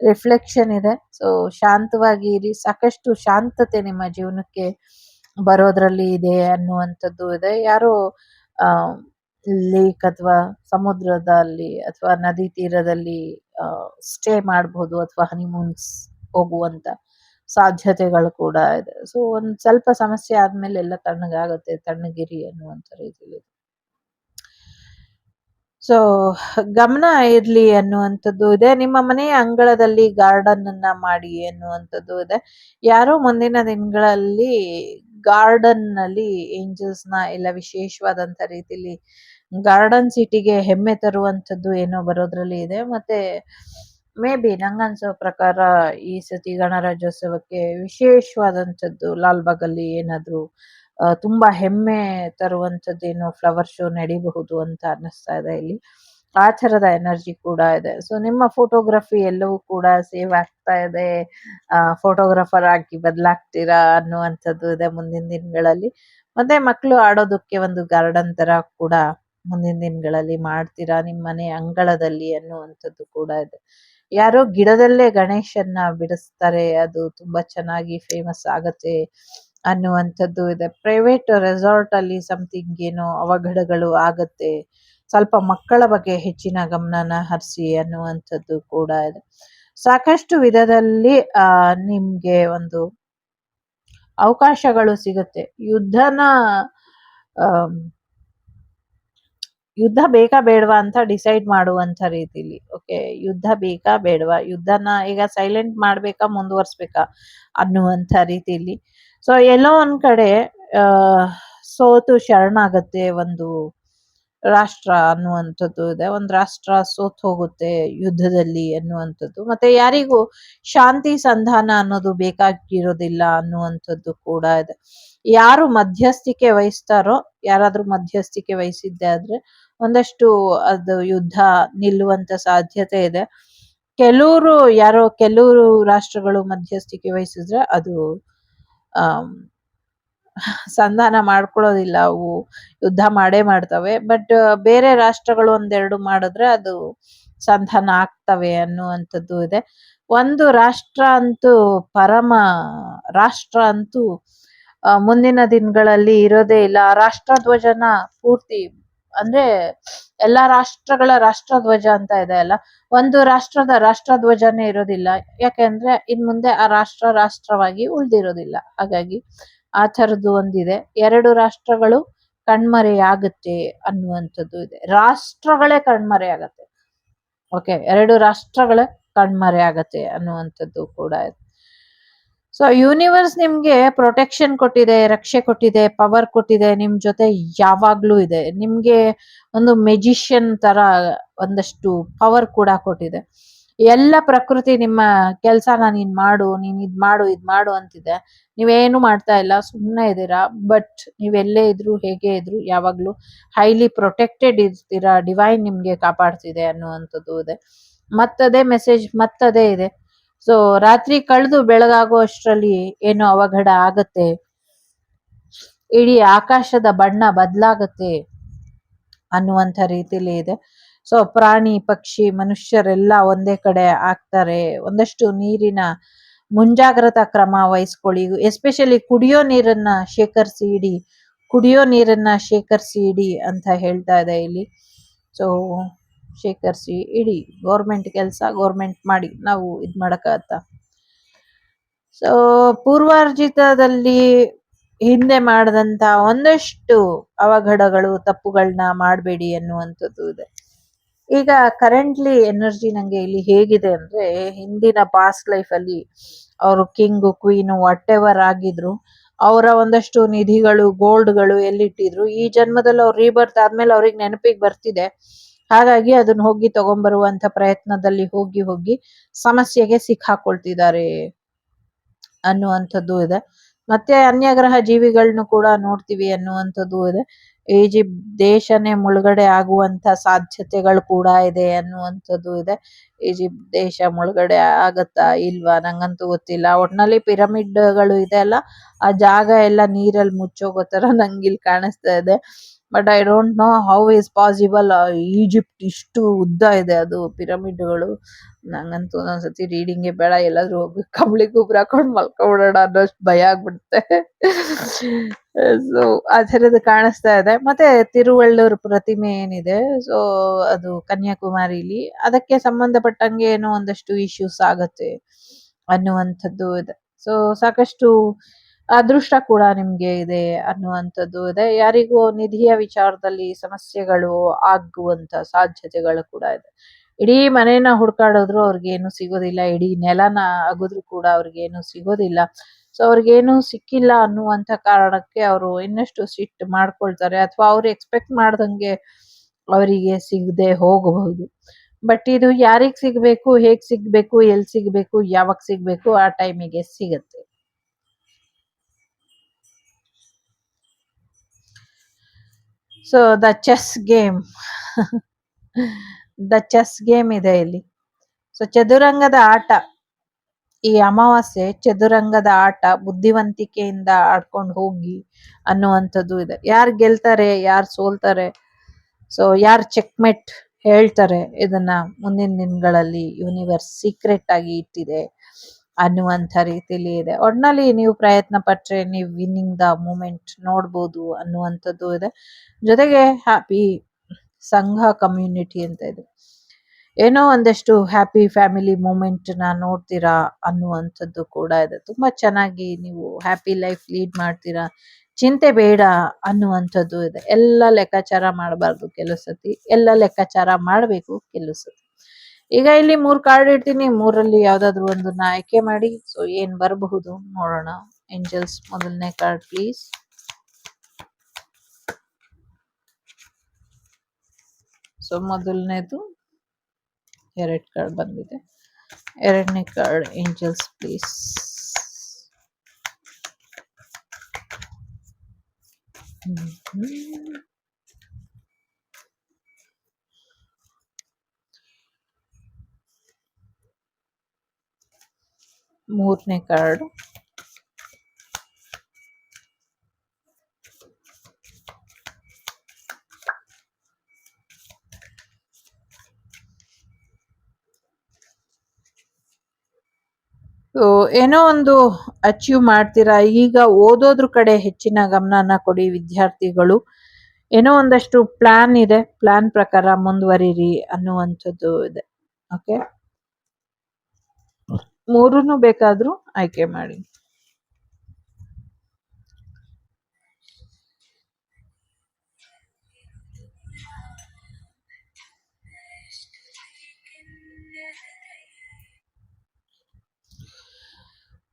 ರಿಫ್ಲೆಕ್ಷನ್ ಇದೆ. ಸೊ ಶಾಂತವಾಗಿ ಇರಿ. ಸಾಕಷ್ಟು ಶಾಂತತೆ ನಿಮ್ಮ ಜೀವನಕ್ಕೆ ಬರೋದ್ರಲ್ಲಿ ಇದೆ ಅನ್ನುವಂಥದ್ದು ಇದೆ. ಯಾರೋ ಲೇಕ್ ಅಥವಾ ಸಮುದ್ರದಲ್ಲಿ ಅಥವಾ ನದಿ ತೀರದಲ್ಲಿ ಸ್ಟೇ ಮಾಡಬಹುದು ಅಥವಾ ಹನಿಮೂನ್ಸ್ ಹೋಗುವಂತ ಸಾಧ್ಯತೆಗಳು ಕೂಡ ಇದೆ. ಸೊ ಒಂದು ಸ್ವಲ್ಪ ಸಮಸ್ಯೆ ಆದ್ಮೇಲೆ ಎಲ್ಲ ತಣ್ಣಗಾಗುತ್ತೆ, ತಣ್ಣಗಿರಿ ಅನ್ನುವಂತ ರೀತಿಯಲ್ಲಿ. ಸೊ ಗಮನ ಇರ್ಲಿ ಅನ್ನುವಂಥದ್ದು ಇದೆ. ನಿಮ್ಮ ಮನೆಯ ಅಂಗಳದಲ್ಲಿ ಗಾರ್ಡನ್ ಅನ್ನ ಮಾಡಿ ಅನ್ನುವಂಥದ್ದು ಇದೆ. ಯಾರೋ ಮುಂದಿನ ದಿನಗಳಲ್ಲಿ ಗಾರ್ಡನ್ನಲ್ಲಿ ಏಂಜಲ್ಸ್ನ ಎಲ್ಲ ವಿಶೇಷವಾದಂತ ರೀತಿಲಿ ಗಾರ್ಡನ್ ಸಿಟಿಗೆ ಹೆಮ್ಮೆ ತರುವಂತದ್ದು ಏನೋ ಬರೋದ್ರಲ್ಲಿ ಇದೆ. ಮತ್ತೆ ಮೇ ಬಿ ನಂಗನ್ಸೋ ಪ್ರಕಾರ ಈ ಸತಿ ಗಣರಾಜ್ಯೋತ್ಸವಕ್ಕೆ ವಿಶೇಷವಾದಂಥದ್ದು ಲಾಲ್ಬಾಗ್ ಅಲ್ಲಿ ಏನಾದ್ರು ತುಂಬಾ ಹೆಮ್ಮೆ ತರುವಂಥದ್ದೇನು ಫ್ಲವರ್ ಶೋ ನಡೀಬಹುದು ಅಂತ ಅನ್ನಿಸ್ತಾ ಇದೆ ಇಲ್ಲಿ. ಆ ಥರದ ಎನರ್ಜಿ ಕೂಡ ಇದೆ. ಸೊ ನಿಮ್ಮ ಫೋಟೋಗ್ರಫಿ ಎಲ್ಲವೂ ಕೂಡ ಸೇವ್ ಆಗ್ತಾ ಇದೆ. ಫೋಟೋಗ್ರಾಫರ್ ಆಗಿ ಬದಲಾಗ್ತೀರಾ ಅನ್ನುವಂಥದ್ದು ಇದೆ ಮುಂದಿನ ದಿನಗಳಲ್ಲಿ. ಮತ್ತೆ ಮಕ್ಕಳು ಆಡೋದಕ್ಕೆ ಒಂದು ಗಾರ್ಡನ್ ತರ ಕೂಡ ಮುಂದಿನ ದಿನಗಳಲ್ಲಿ ಮಾಡ್ತೀರಾ? ನಿಮ್ಮ ಮನೆ ಅಂಗಳದಲ್ಲಿ ಅನ್ನುವಂಥದ್ದು ಕೂಡ ಇದೆ. ಯಾರೋ ಗಿಡದಲ್ಲೇ ಗಣೇಶನ್ನ ಬಿಡಿಸ್ತಾರೆ, ಅದು ತುಂಬಾ ಚೆನ್ನಾಗಿ ಫೇಮಸ್ ಆಗತ್ತೆ ಅನ್ನುವಂಥದ್ದು ಇದೆ. ಪ್ರೈವೇಟ್ ರೆಸಾರ್ಟ್ ಅಲ್ಲಿ ಸಮಥಿಂಗ್ ಏನೋ ಅವಘಡಗಳು ಆಗತ್ತೆ. ಸ್ವಲ್ಪ ಮಕ್ಕಳ ಬಗ್ಗೆ ಹೆಚ್ಚಿನ ಗಮನನ ಹರಿಸಿ ಅನ್ನುವಂಥದ್ದು ಕೂಡ ಇದೆ. ಸಾಕಷ್ಟು ವಿಧದಲ್ಲಿ, ಆ, ನಿಮ್ಗೆ ಒಂದು ಅವಕಾಶಗಳು ಸಿಗುತ್ತೆ. ಯುದ್ಧನ ಯುದ್ಧ ಬೇಕಾ ಬೇಡವಾ ಅಂತ ಡಿಸೈಡ್ ಮಾಡುವಂತ ರೀತಿಲಿ, ಓಕೆ? ಯುದ್ಧ ಬೇಕಾ ಬೇಡವಾ? ಯುದ್ಧನ ಈಗ ಸೈಲೆಂಟ್ ಮಾಡ್ಬೇಕಾ, ಮುಂದುವರ್ಸ್ಬೇಕಾ ಅನ್ನುವಂತ ರೀತಿಲಿ. ಸೊ, ಎಲ್ಲೋ ಒಂದ್ ಕಡೆ ಸೋತು ಶರಣಾಗತ್ತೆ ಒಂದು ರಾಷ್ಟ್ರ ಅನ್ನುವಂಥದ್ದು ಇದೆ. ಒಂದ್ ರಾಷ್ಟ್ರ ಸೋತ್ ಹೋಗುತ್ತೆ ಯುದ್ಧದಲ್ಲಿ ಅನ್ನುವಂಥದ್ದು. ಮತ್ತೆ ಯಾರಿಗೂ ಶಾಂತಿ ಸಂಧಾನ ಅನ್ನೋದು ಬೇಕಾಗಿರೋದಿಲ್ಲ ಅನ್ನುವಂಥದ್ದು ಕೂಡ ಇದೆ. ಯಾರು ಮಧ್ಯಸ್ಥಿಕೆ ವಹಿಸ್ತಾರೋ, ಯಾರಾದ್ರೂ ಮಧ್ಯಸ್ಥಿಕೆ ವಹಿಸಿದ್ದೆ ಆದ್ರೆ ಒಂದಷ್ಟು ಅದು ಯುದ್ಧ ನಿಲ್ಲುವಂತ ಸಾಧ್ಯತೆ ಇದೆ. ಕೆಲವರು ಯಾರೋ ಕೆಲವರು ರಾಷ್ಟ್ರಗಳು ಮಧ್ಯಸ್ಥಿಕೆ ವಹಿಸಿದ್ರೆ ಅದು ಸಂಧಾನ ಮಾಡ್ಕೊಳ್ಳೋದಿಲ್ಲ ಅವು ಯುದ್ಧ ಮಾಡೇ ಮಾಡ್ತವೆ. ಬಟ್ ಬೇರೆ ರಾಷ್ಟ್ರಗಳು ಒಂದೆರಡು ಮಾಡಿದ್ರೆ ಅದು ಸಂಧಾನ ಆಗ್ತವೆ ಅನ್ನುವಂಥದ್ದು ಇದೆ. ಒಂದು ರಾಷ್ಟ್ರ ಅಂತೂ ಪರಮ ರಾಷ್ಟ್ರ ಅಂತೂ ಮುಂದಿನ ದಿನಗಳಲ್ಲಿ ಇರೋದೇ ಇಲ್ಲ. ರಾಷ್ಟ್ರ ಧ್ವಜನ ಪೂರ್ತಿ, ಅಂದ್ರೆ ಎಲ್ಲಾ ರಾಷ್ಟ್ರಗಳ ರಾಷ್ಟ್ರಧ್ವಜ ಅಂತ ಇದೆ ಅಲ್ಲ. ಒಂದು ರಾಷ್ಟ್ರದ ರಾಷ್ಟ್ರಧ್ವಜನೇ ಇರೋದಿಲ್ಲ. ಯಾಕೆಂದ್ರೆ ಇನ್ ಮುಂದೆ ಆ ರಾಷ್ಟ್ರ ರಾಷ್ಟ್ರವಾಗಿ ಉಳ್ದಿರೋದಿಲ್ಲ. ಹಾಗಾಗಿ ಆ ಥರದ್ದು ಒಂದಿದೆ. ಎರಡು ರಾಷ್ಟ್ರಗಳು ಕಣ್ಮರೆಯಾಗುತ್ತೆ ಅನ್ನುವಂಥದ್ದು ಇದೆ. ರಾಷ್ಟ್ರಗಳೇ ಕಣ್ಮರೆಯಾಗತ್ತೆ ಓಕೆ ಎರಡು ರಾಷ್ಟ್ರಗಳೇ ಕಣ್ಮರೆ ಆಗತ್ತೆ ಅನ್ನುವಂಥದ್ದು ಕೂಡ ಇದೆ. ಸೊ ಯೂನಿವರ್ಸ್ ನಿಮ್ಗೆ ಪ್ರೊಟೆಕ್ಷನ್ ಕೊಟ್ಟಿದೆ, ರಕ್ಷೆ ಕೊಟ್ಟಿದೆ ಪವರ್ ಕೊಟ್ಟಿದೆ, ನಿಮ್ ಜೊತೆ ಯಾವಾಗ್ಲೂ ಇದೆ. ನಿಮ್ಗೆ ಒಂದು ಮೆಜಿಷಿಯನ್ ತರ ಒಂದಷ್ಟು ಪವರ್ ಕೂಡ ಕೊಟ್ಟಿದೆ. ಎಲ್ಲ ಪ್ರಕೃತಿ ನಿಮ್ಮ ಕೆಲ್ಸನ ನೀನ್ ಮಾಡು, ನೀನ್ ಇದ್ ಮಾಡು ಇದ್ ಮಾಡು ಅಂತಿದೆ. ನೀವೇನು ಮಾಡ್ತಾ ಇಲ್ಲ ಸುಮ್ಮನೆ ಇದ್ದೀರಾ? ಬಟ್ ನೀವೆಲ್ಲೇ ಇದ್ರು, ಹೇಗೆ ಇದ್ರು, ಯಾವಾಗ್ಲೂ ಹೈಲಿ ಪ್ರೊಟೆಕ್ಟೆಡ್ ಇರ್ತೀರಾ? ಡಿವೈನ್ ನಿಮ್ಗೆ ಕಾಪಾಡ್ತಿದೆ ಅನ್ನುವಂಥದ್ದು ಇದೆ. ಮತ್ತದೇ ಮೆಸೇಜ್ ಮತ್ತದೇ ಇದೆ. ಸೊ ರಾತ್ರಿ ಕಳೆದು ಬೆಳಗಾಗೋ ಅಷ್ಟರಲ್ಲಿ ಏನೋ ಅವಘಡ ಆಗತ್ತೆ. ಇಡೀ ಆಕಾಶದ ಬಣ್ಣ ಬದಲಾಗತ್ತೆ ಅನ್ನುವಂಥ ರೀತಿಲಿ ಇದೆ. ಸೊ ಪ್ರಾಣಿ, ಪಕ್ಷಿ, ಮನುಷ್ಯರೆಲ್ಲ ಒಂದೇ ಕಡೆ ಆಗ್ತಾರೆ. ಒಂದಷ್ಟು ನೀರಿನ ಮುಂಜಾಗ್ರತಾ ಕ್ರಮ ವಹಿಸ್ಕೊಳ್ಳಿ. ಎಸ್ಪೆಷಲಿ ಕುಡಿಯೋ ನೀರನ್ನ ಶೇಖರಿಸಿ ಇಡಿ, ಕುಡಿಯೋ ನೀರನ್ನ ಶೇಖರಿಸಿ ಇಡಿ ಅಂತ ಹೇಳ್ತಾ ಇದೆ ಇಲ್ಲಿ. ಸೊ, ಶೇಖರಿಸಿ ಇಡಿ. ಗೌರ್ಮೆಂಟ್ ಕೆಲಸ, ಗೌರ್ಮೆಂಟ್ ಮಾಡಿ ನಾವು ಇದ್ ಮಾಡಕ್ಕಾಗತ್ತಾ? ಸೊ, ಪೂರ್ವಾರ್ಜಿತದಲ್ಲಿ ಹಿಂದೆ ಮಾಡದಂತ ಒಂದಷ್ಟು ಅವಘಡಗಳು ತಪ್ಪುಗಳನ್ನ ಮಾಡಬೇಡಿ ಅನ್ನುವಂಥದ್ದು ಇದೆ. ಈಗ ಕರೆಂಟ್ಲಿ ಎನರ್ಜಿ ನಂಗೆ ಇಲ್ಲಿ ಹೇಗಿದೆ ಅಂದ್ರೆ ಹಿಂದಿನ ಪಾಸ್ಟ್ ಲೈಫ್ ಅಲ್ಲಿ ಅವರು ಕಿಂಗ್ ಕ್ವೀನ್ ವಾಟ್ ಎವರ್ ಆಗಿದ್ರು, ಅವರ ಒಂದಷ್ಟು ನಿಧಿಗಳು ಗೋಲ್ಡ್ಗಳು ಎಲ್ಲಿಟ್ಟಿದ್ರು, ಈ ಜನ್ಮದಲ್ಲಿ ಅವ್ರು ರೀಬರ್ತ್ ಆದ್ಮೇಲೆ ಅವ್ರಿಗೆ ನೆನಪಿಗೆ ಬರ್ತಿದೆ. ಹಾಗಾಗಿ ಅದನ್ನ ಹೋಗಿ ತಗೊಂಡ್ಬರುವಂತ ಪ್ರಯತ್ನದಲ್ಲಿ ಹೋಗಿ ಹೋಗಿ ಸಮಸ್ಯೆಗೆ ಸಿಕ್ಕಾಕೊಳ್ತಿದ್ದಾರೆ ಅನ್ನುವಂಥದ್ದು ಇದೆ. ಮತ್ತೆ ಅನ್ಯಗ್ರಹ ಜೀವಿಗಳನ್ನು ಕೂಡ ನೋಡ್ತೀವಿ ಅನ್ನುವಂಥದ್ದು ಇದೆ. ಈಜಿಪ್ಟ್ ದೇಶನೇ ಮುಳುಗಡೆ ಆಗುವಂತ ಸಾಧ್ಯತೆಗಳು ಕೂಡ ಇದೆ ಅನ್ನುವಂಥದ್ದು ಇದೆ. ಈಜಿಪ್ಟ್ ದೇಶ ಮುಳುಗಡೆ ಆಗತ್ತಾ ಇಲ್ವಾ ನಂಗಂತೂ ಗೊತ್ತಿಲ್ಲ. ಒಟ್ನಲ್ಲಿ ಪಿರಮಿಡ್ಗಳು ಇದೆ ಅಲ್ಲ, ಆ ಜಾಗ ಎಲ್ಲ ನೀರಲ್ಲಿ ಮುಚ್ಚೋಗೋ ತರ ನಂಗೆ ಇಲ್ಲಿ ಕಾಣಿಸ್ತಾ ಇದೆ. But I don't know how is possible Egypt ಇಷ್ಟು ಉದ್ದ ಇದೆ ಅದು ಪಿರಮಿಡ್ಗಳು. ನಂಗಂತೂ ಒಂದೊಂದ್ಸತಿ ರೀಡಿಂಗೇ ಬೇಡ, ಎಲ್ಲಾದ್ರೂ ಹೋಗಿ ಕಂಬಳಿ ಗೊಬ್ಬರ ಹಾಕೊಂಡು ಮಲ್ಕೊಬಿಡೋಣ ಅನ್ನೋಷ್ಟು ಭಯ ಆಗ್ಬಿಡುತ್ತೆ. ಸೊ ಆ ಥರದ್ದು ಕಾಣಿಸ್ತಾ ಇದೆ. ಮತ್ತೆ ತಿರುವಳ್ಳೂರ್ ಪ್ರತಿಮೆ ಏನಿದೆ ಸೊ ಅದು ಕನ್ಯಾಕುಮಾರಿಲಿ. ಅದಕ್ಕೆ ಸಂಬಂಧಪಟ್ಟಂಗೆ ಏನೋ ಒಂದಷ್ಟು ಇಶ್ಯೂಸ್ ಆಗತ್ತೆ ಅನ್ನುವಂಥದ್ದು ಇದೆ. ಸೊ ಸಾಕಷ್ಟು ಅದೃಷ್ಟ ಕೂಡ ನಿಮ್ಗೆ ಇದೆ ಅನ್ನುವಂಥದ್ದು ಇದೆ. ಯಾರಿಗೂ ನಿಧಿಯ ವಿಚಾರದಲ್ಲಿ ಸಮಸ್ಯೆಗಳು ಆಗುವಂತ ಸಾಧ್ಯತೆಗಳು ಕೂಡ ಇದೆ. ಇಡೀ ಮನೇನ ಹುಡ್ಕಾಡಿದ್ರು ಅವ್ರಿಗೇನು ಸಿಗೋದಿಲ್ಲ. ಇಡೀ ನೆಲನ ಆಗುದ್ರು ಕೂಡ ಅವ್ರಿಗೇನು ಸಿಗೋದಿಲ್ಲ. ಸೊ ಅವ್ರಿಗೇನು ಸಿಕ್ಕಿಲ್ಲ ಅನ್ನುವಂತ ಕಾರಣಕ್ಕೆ ಅವರು ಇನ್ನಷ್ಟು ಸಿಟ್ಟು ಮಾಡ್ಕೊಳ್ತಾರೆ. ಅಥವಾ ಅವ್ರು ಎಕ್ಸ್ಪೆಕ್ಟ್ ಮಾಡ್ದಂಗೆ ಅವರಿಗೆ ಸಿಗದೆ ಹೋಗಬಹುದು. ಬಟ್ ಇದು ಯಾರಿಗ್ ಸಿಗ್ಬೇಕು, ಹೇಗ್ ಸಿಗ್ಬೇಕು, ಎಲ್ ಸಿಗ್ಬೇಕು, ಯಾವಾಗ ಸಿಗಬೇಕು ಆ ಟೈಮಿಗೆ ಸಿಗತ್ತೆ. So the chess game the chess game ಇದೆ ಇಲ್ಲಿ. ಸೊ ಚದುರಂಗದ ಆಟ. ಈ ಅಮಾವಾಸ್ಯೆ ಚದುರಂಗದ ಆಟ, ಬುದ್ಧಿವಂತಿಕೆಯಿಂದ ಆಡ್ಕೊಂಡು ಹೋಗಿ ಅನ್ನುವಂಥದ್ದು ಇದೆ. ಯಾರು ಗೆಲ್ತಾರೆ, ಯಾರು ಸೋಲ್ತಾರೆ ಸೊ ಯಾರು ಚೆಕ್ಮೆಟ್ ಹೇಳ್ತಾರೆ, ಇದನ್ನ ಮುಂದಿನ ದಿನಗಳಲ್ಲಿ ಯೂನಿವರ್ಸ್ ಸೀಕ್ರೆಟ್ ಆಗಿ ಇಟ್ಟಿದೆ. ಅನ್ನುವಂಥ ರೀತಿಲಿ ಇದೆ. ಒಟ್ನಲ್ಲಿ ನೀವು ಪ್ರಯತ್ನ ಪಟ್ರೆ ನೀವು ವಿನ್ನಿಂಗ್ ದ ಮೂಮೆಂಟ್ ನೋಡ್ಬೋದು ಅನ್ನುವಂಥದ್ದು ಇದೆ. ಜೊತೆಗೆ ಹ್ಯಾಪಿ ಸಂಘ ಕಮ್ಯುನಿಟಿ ಅಂತ ಇದೆ. ಏನೋ ಒಂದಷ್ಟು ಹ್ಯಾಪಿ ಫ್ಯಾಮಿಲಿ ಮೂಮೆಂಟ್ನ ನೋಡ್ತೀರಾ ಅನ್ನುವಂಥದ್ದು ಕೂಡ ಇದೆ. ತುಂಬಾ ಚೆನ್ನಾಗಿ ನೀವು ಹ್ಯಾಪಿ ಲೈಫ್ ಲೀಡ್ ಮಾಡ್ತೀರಾ, ಚಿಂತೆ ಬೇಡ ಅನ್ನುವಂಥದ್ದು ಇದೆ. ಎಲ್ಲ ಲೆಕ್ಕಾಚಾರ ಮಾಡಬಾರ್ದು ಕೆಲವು ಸತಿ. ಎಲ್ಲ ಲೆಕ್ಕಾಚಾರ ಮಾಡಬೇಕು ಕೆಲವು ಸತಿ. ಈಗ ಇಲ್ಲಿ ಮೂರ್ ಕಾರ್ಡ್ ಇಡ್ತೀನಿ. ಮೂರಲ್ಲಿ ಯಾವ್ದಾದ್ರು ಒಂದನ್ನ ಆಯ್ಕೆ ಮಾಡಿ. ಸೊ ಏನ್ ಬರಬಹುದು ನೋಡೋಣ. ಏಂಜಲ್ಸ್ ಮೊದಲನೇ ಕಾರ್ಡ್ ಪ್ಲೀಸ್ ಸೊ ಮೊದಲನೇದು ಎರಡ್ ಕಾರ್ಡ್ ಬಂದಿದೆ. ಎರಡನೇ ಕಾರ್ಡ್ ಏಂಜಲ್ಸ್ ಪ್ಲೀಸ್ ಮೂರನೇ ಕಾರ್ಡ್. ಏನೋ ಒಂದು ಅಚೀವ್ ಮಾಡ್ತೀರಾ? ಈಗ ಓದೋದ್ರ ಕಡೆ ಹೆಚ್ಚಿನ ಗಮನನ ಕೊಡಿ ವಿದ್ಯಾರ್ಥಿಗಳು. ಏನೋ ಒಂದಷ್ಟು ಪ್ಲಾನ್ ಇದೆ. ಪ್ಲಾನ್ ಪ್ರಕಾರ ಮುಂದುವರಿರಿ ಅನ್ನುವಂಥದ್ದು ಇದೆ. ಓಕೆ ಮೂರನ್ನು ಬೇಕಾದರೂ ಆಯ್ಕೆ ಮಾಡಿ.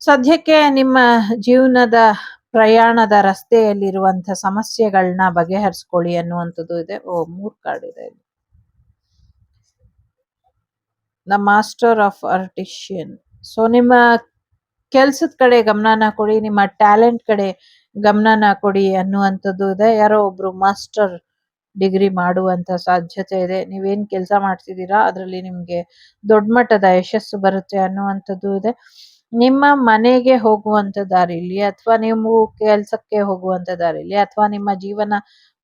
ಸದ್ಯಕ್ಕೆ ನಿಮ್ಮ ಜೀವನದ ಪ್ರಯಾಣದ ರಸ್ತೆಯಲ್ಲಿರುವಂತಹ ಸಮಸ್ಯೆಗಳನ್ನ ಬಗೆಹರಿಸ್ಕೊಳ್ಳಿ ಅನ್ನುವಂಥದ್ದು ಇದೆ. ಓ, ಮೂರ್ ಕಾರ್ಡ್ ಇದೆ the master of artisan so ನಿಮ್ಮ ಕೆಲ್ಸದ ಕಡೆ ಗಮನನ ಕೊಡಿ, ನಿಮ್ಮ ಟ್ಯಾಲೆಂಟ್ ಕಡೆ ಗಮನನ ಕೊಡಿ ಅನ್ನುವಂಥದ್ದು ಇದೆ. ಯಾರೋ ಒಬ್ರು ಮಾಸ್ಟರ್ ಡಿಗ್ರಿ ಮಾಡುವಂತ ಸಾಧ್ಯತೆ ಇದೆ. ನೀವೇನ್ ಕೆಲಸ ಮಾಡ್ತಿದ್ದೀರಾ, ಅದರಲ್ಲಿ ನಿಮ್ಗೆ ದೊಡ್ಡ ಮಟ್ಟದ ಯಶಸ್ಸು ಬರುತ್ತೆ ಅನ್ನುವಂಥದ್ದು ಇದೆ. ನಿಮ್ಮ ಮನೆಗೆ ಹೋಗುವಂತ ದಾರಿಲಿ ಅಥವಾ ನೀವು ಕೆಲ್ಸಕ್ಕೆ ಹೋಗುವಂತ ದಾರಿಲಿ ಅಥವಾ ನಿಮ್ಮ ಜೀವನ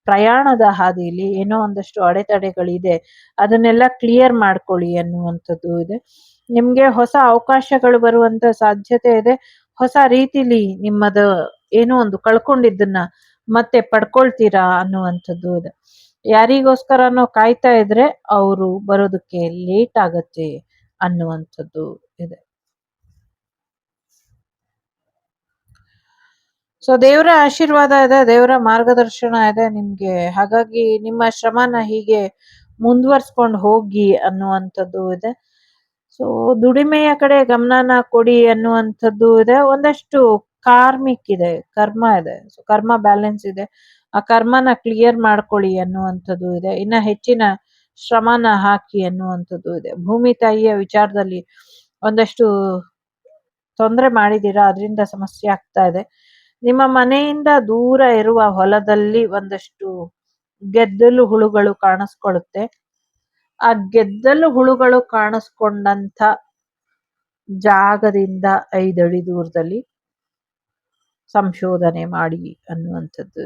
ಪ್ರಯಾಣದ ಹಾದಿಲಿ ಏನೋ ಒಂದಷ್ಟು ಅಡೆತಡೆಗಳಿದೆ, ಅದನ್ನೆಲ್ಲ ಕ್ಲಿಯರ್ ಮಾಡ್ಕೊಳ್ಳಿ ಅನ್ನುವಂಥದ್ದು ಇದೆ. ನಿಮ್ಗೆ ಹೊಸ ಅವಕಾಶಗಳು ಬರುವಂತ ಸಾಧ್ಯತೆ ಇದೆ. ಹೊಸ ರೀತಿಲಿ ನಿಮ್ಮದು ಏನೋ ಒಂದು ಕಳ್ಕೊಂಡಿದ್ದನ್ನ ಮತ್ತೆ ಪಡ್ಕೊಳ್ತೀರಾ ಅನ್ನುವಂಥದ್ದು ಇದೆ. ಯಾರಿಗೋಸ್ಕರನೋ ಕಾಯ್ತಾ ಇದ್ರೆ ಅವರು ಬರೋದಕ್ಕೆ ಲೇಟ್ ಆಗತ್ತೆ ಅನ್ನುವಂಥದ್ದು ಇದೆ. ಸೊ ದೇವರ ಆಶೀರ್ವಾದ ಇದೆ, ದೇವರ ಮಾರ್ಗದರ್ಶನ ಇದೆ. ನಿಮ್ಗೆ ಹಾಗಾಗಿ ನಿಮ್ಮ ಶ್ರಮನ ಹೀಗೆ ಮುಂದುವರ್ಸ್ಕೊಂಡು ಹೋಗಿ ಅನ್ನುವಂಥದ್ದು ಇದೆ. ಸೊ ದುಡಿಮೆಯ ಕಡೆ ಗಮನನ ಕೊಡಿ ಅನ್ನುವಂಥದ್ದು ಇದೆ. ಒಂದಷ್ಟು ಕಾರ್ಮಿಕ್ ಇದೆ, ಕರ್ಮ ಇದೆ. ಸೊ ಕರ್ಮ ಬ್ಯಾಲೆನ್ಸ್ ಇದೆ. ಆ ಕರ್ಮನ ಕ್ಲಿಯರ್ ಮಾಡ್ಕೊಳ್ಳಿ ಅನ್ನುವಂಥದ್ದು ಇದೆ. ಇನ್ನ ಹೆಚ್ಚಿನ ಶ್ರಮನ ಹಾಕಿ ಅನ್ನುವಂಥದ್ದು ಇದೆ. ಭೂಮಿ ತಾಯಿಯ ವಿಚಾರದಲ್ಲಿ ಒಂದಷ್ಟು ತೊಂದರೆ ಮಾಡಿದ್ದೀರಾ? ಅದರಿಂದ ಸಮಸ್ಯೆ ಆಗ್ತಾ ಇದೆ. ನಿಮ್ಮ ಮನೆಯಿಂದ ದೂರ ಇರುವ ಹೊಲದಲ್ಲಿ ಒಂದಷ್ಟು ಗೆದ್ದಲು ಹುಳುಗಳು ಕಾಣಿಸ್ಕೊಳ್ಳುತ್ತೆ. ಆ ಗೆದ್ದಲು ಹುಳುಗಳು ಕಾಣಿಸ್ಕೊಂಡಂತ ಜಾಗದಿಂದ ಐದಡಿ ದೂರದಲ್ಲಿ ಸಂಶೋಧನೆ ಮಾಡಿ ಅನ್ನುವಂಥದ್ದು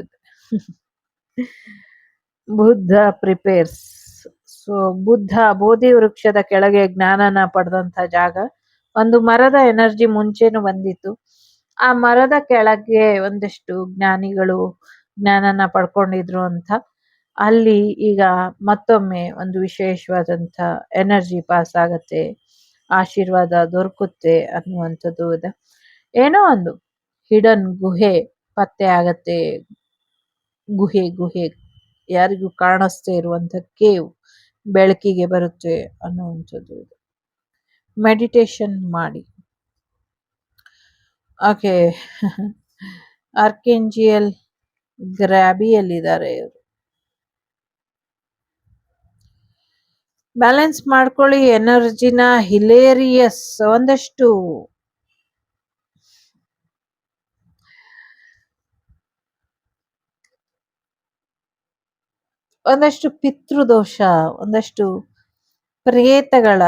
ಬುದ್ಧ ಪ್ರಿಪೇರ್ಸ್. ಸೊ, ಬುದ್ಧ ಬೋಧಿ ವೃಕ್ಷದ ಕೆಳಗೆ ಜ್ಞಾನನ ಪಡೆದಂತ ಜಾಗ. ಒಂದು ಮರದ ಎನರ್ಜಿ ಮುಂಚೆನೂ ಬಂದಿತ್ತು. ಆ ಮರದ ಕೆಳಗೆ ಒಂದಷ್ಟು ಜ್ಞಾನಿಗಳು ಜ್ಞಾನನ ಪಡ್ಕೊಂಡಿದ್ರು ಅಂತ. ಅಲ್ಲಿ ಈಗ ಮತ್ತೊಮ್ಮೆ ಒಂದು ವಿಶೇಷವಾದಂಥ ಎನರ್ಜಿ ಪಾಸ್ ಆಗುತ್ತೆ ಆಶೀರ್ವಾದ ದೊರಕುತ್ತೆ ಅನ್ನುವಂಥದ್ದು ಇದೆ. ಏನೋ ಒಂದು ಹಿಡನ್ ಗುಹೆ ಪತ್ತೆ ಆಗತ್ತೆ, ಗುಹೆ ಗುಹೆ ಯಾರಿಗೂ ಕಾಣಿಸ್ದೇ ಇರುವಂತ ಕೇವ್ ಬೆಳಕಿಗೆ ಬರುತ್ತೆ ಅನ್ನುವಂಥದ್ದು ಇದೆ. ಮೆಡಿಟೇಷನ್ ಮಾಡಿ. ಓಕೆ, ಆರ್ಕೆಂಜಿಯಲ್ ಗ್ರಾಬಿಯಲ್ಲಿದ್ದಾರೆ ಇವರು. ಬ್ಯಾಲೆನ್ಸ್ ಮಾಡ್ಕೊಳ್ಳಿ ಎನರ್ಜಿನ ಹಿಲೇರಿಯಸ್ ಒಂದಷ್ಟು. ಒಂದಷ್ಟು ಪಿತೃದೋಷ, ಒಂದಷ್ಟು ಪ್ರೇತಗಳ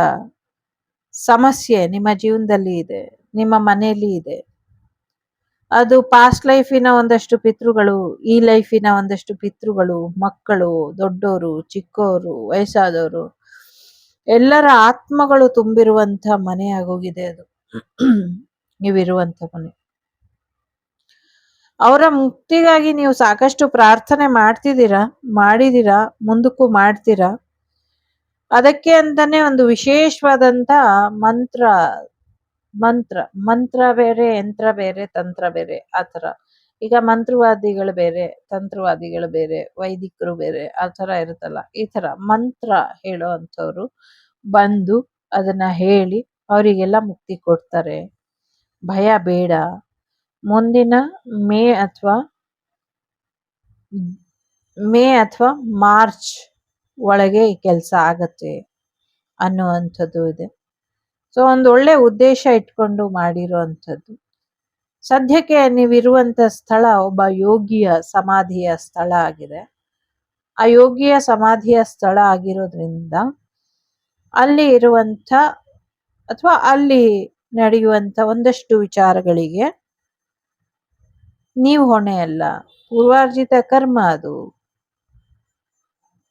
ಸಮಸ್ಯೆ ನಿಮ್ಮ ಜೀವನದಲ್ಲಿ ಇದೆ, ನಿಮ್ಮ ಮನೆಯಲ್ಲಿ ಇದೆ. ಅದು ಪಾಸ್ಟ್ ಲೈಫಿನ ಒಂದಷ್ಟು ಪಿತೃಗಳು, ಈ ಲೈಫಿನ ಒಂದಷ್ಟು ಪಿತೃಗಳು, ಮಕ್ಕಳು, ದೊಡ್ಡೋರು, ಚಿಕ್ಕೋರು ವಯಸ್ಸಾದವರು ಎಲ್ಲರ ಆತ್ಮಗಳು ತುಂಬಿರುವಂತ ಮನೆ ಆಗೋಗಿದೆ ಅದು. ನೀವಿರುವಂತ ಮನೆ. ಅವರ ಮುಕ್ತಿಗಾಗಿ ನೀವು ಸಾಕಷ್ಟು ಪ್ರಾರ್ಥನೆ ಮಾಡ್ತಿದ್ದೀರಾ? ಮಾಡಿದಿರಾ ಮುಂದಕ್ಕೂ ಮಾಡ್ತೀರಾ? ಅದಕ್ಕೆ ಅಂತಾನೆ ಒಂದು ವಿಶೇಷವಾದಂತ ಮಂತ್ರ ಮಂತ್ರ ಮಂತ್ರ ಬೇರೆ, ಯಂತ್ರ ಬೇರೆ, ತಂತ್ರ ಬೇರೆ ಆತರ ಈಗ ಮಂತ್ರವಾದಿಗಳು ಬೇರೆ, ತಂತ್ರವಾದಿಗಳು ಬೇರೆ, ವೈದಿಕರು ಬೇರೆ, ಆ ತರ ಇರುತ್ತಲ್ಲ, ಈ ತರ ಮಂತ್ರ ಹೇಳೋ ಬಂದು ಅದನ್ನ ಹೇಳಿ ಅವರಿಗೆಲ್ಲ ಮುಕ್ತಿ ಕೊಡ್ತಾರೆ. ಭಯ ಬೇಡ. ಮುಂದಿನ ಮೇ ಅಥವಾ ಮೇ ಅಥವಾ ಮಾರ್ಚ್ ಒಳಗೆ ಈ ಕೆಲಸ ಆಗತ್ತೆ ಅನ್ನುವಂಥದ್ದು ಇದೆ. ಸೊ, ಒಂದು ಒಳ್ಳೆ ಉದ್ದೇಶ ಇಟ್ಕೊಂಡು ಮಾಡಿರುವಂಥದ್ದು. ಸದ್ಯಕ್ಕೆ ನೀವಿರುವಂತ ಸ್ಥಳ ಒಬ್ಬ ಯೋಗಿಯ ಸಮಾಧಿಯ ಸ್ಥಳ ಆಗಿದೆ. ಆ ಯೋಗಿಯ ಸಮಾಧಿಯ ಸ್ಥಳ ಆಗಿರೋದ್ರಿಂದ ಅಲ್ಲಿ ಇರುವಂತ ಅಥವಾ ಅಲ್ಲಿ ನಡೆಯುವಂತ ಒಂದಷ್ಟು ವಿಚಾರಗಳಿಗೆ ನೀವು ಹೊಣೆ ಅಲ್ಲ. ಪೂರ್ವಾರ್ಜಿತ ಕರ್ಮ ಅದು.